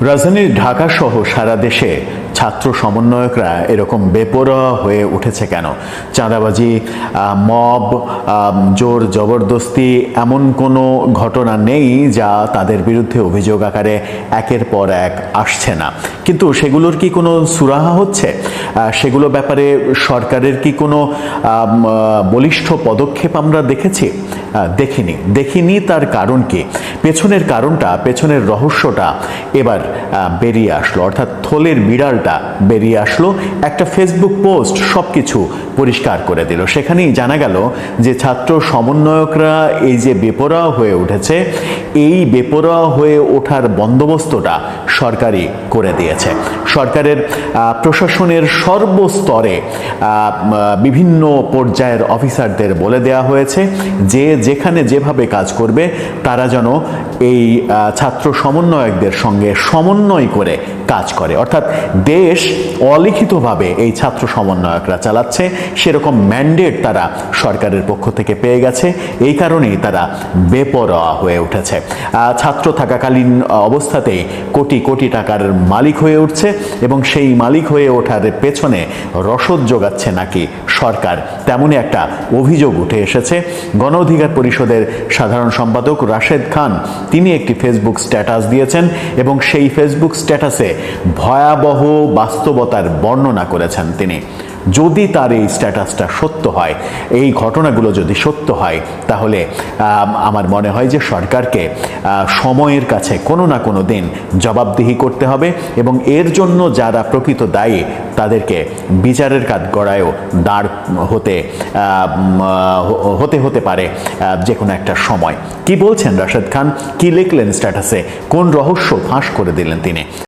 রাজধানীর ঢাকা সহ সারা দেশে ছাত্র সমন্বয়করা এরকম বেপরোয়া হয়ে উঠেছে কেন? চাঁদাবাজি মব জোর জবরদস্তি, এমন কোনো ঘটনা নেই যা তাদের বিরুদ্ধে অভিযোগ আকারে একের পর এক আসছে না। কিন্তু সেগুলোর কি কোনো সুরাহা হচ্ছে? সেগুলো ব্যাপারে সরকারের কি কোনো বলিষ্ঠ পদক্ষেপ আমরা দেখেছি? দেখিনি। দেখিনি তার কারণ কি? পেছনের কারণটা, পেছনের রহস্যটা এবার বেরিয়ে আসলো। অর্থাৎ থলের বিড়ালটা বেরিয়ে আসলো, একটা ফেসবুক পোস্ট সব কিছু পরিষ্কার করে দিল। সেখানেই জানা গেল যে ছাত্র সমন্বয়করা এই যে বেপরোয়া হয়ে উঠেছে, এই বেপরোয়া হয়ে ওঠার বন্দোবস্তটা সরকারি করে দিয়েছে। সরকারের প্রশাসনের সর্বস্তরে বিভিন্ন পর্যায়ের অফিসারদের বলে দেওয়া হয়েছে যে যেখানে যেভাবে কাজ করবে, তারা যেন এই ছাত্র সমন্বয়কদের সঙ্গে সমন্বয় করে কাজ করে। অর্থাৎ দেশ অলিখিতভাবে এই ছাত্র সমন্বয়করা চালাচ্ছে। সেরকম ম্যান্ডেট তারা সরকারের পক্ষ থেকে পেয়ে গেছে। এই কারণেই তারা বেপরোয়া হয়ে উঠেছে। ছাত্র থাকাকালীন অবস্থাতেই কোটি কোটি টাকার মালিক হয়ে উঠছে এবং সেই মালিক হয়ে ওঠার পেছনে রসদ যোগাচ্ছে নাকি সরকার। তেমনই একটা অভিযোগ উঠে এসেছে। গণ অধিকার পরিষদের সাধারণ সম্পাদক রাশেদ খান, তিনি একটি ফেসবুক স্ট্যাটাস দিয়েছেন এবং সেই ফেসবুক স্ট্যাটাসে ভয়াবহ বাস্তবতার বর্ণনা করেছেন তিনি। যদি তার এই স্ট্যাটাসটা সত্য হয়, এই ঘটনাগুলো যদি সত্য হয়, তাহলে আমার মনে হয় যে সরকারকে সময়ের কাছে কোনো না কোনো দিন জবাবদিহি করতে হবে এবং এর জন্য যারা প্রকৃত দায়ী, তাদেরকে বিচারের কাজ গড়ায়ও দাঁড় হতে হতে হতে পারে যে কোনো একটা সময়। কি বলছেন রাশেদ খান? কি লিখলেন স্ট্যাটাসে কোন রহস্য ফাঁস করে দিলেন তিনি?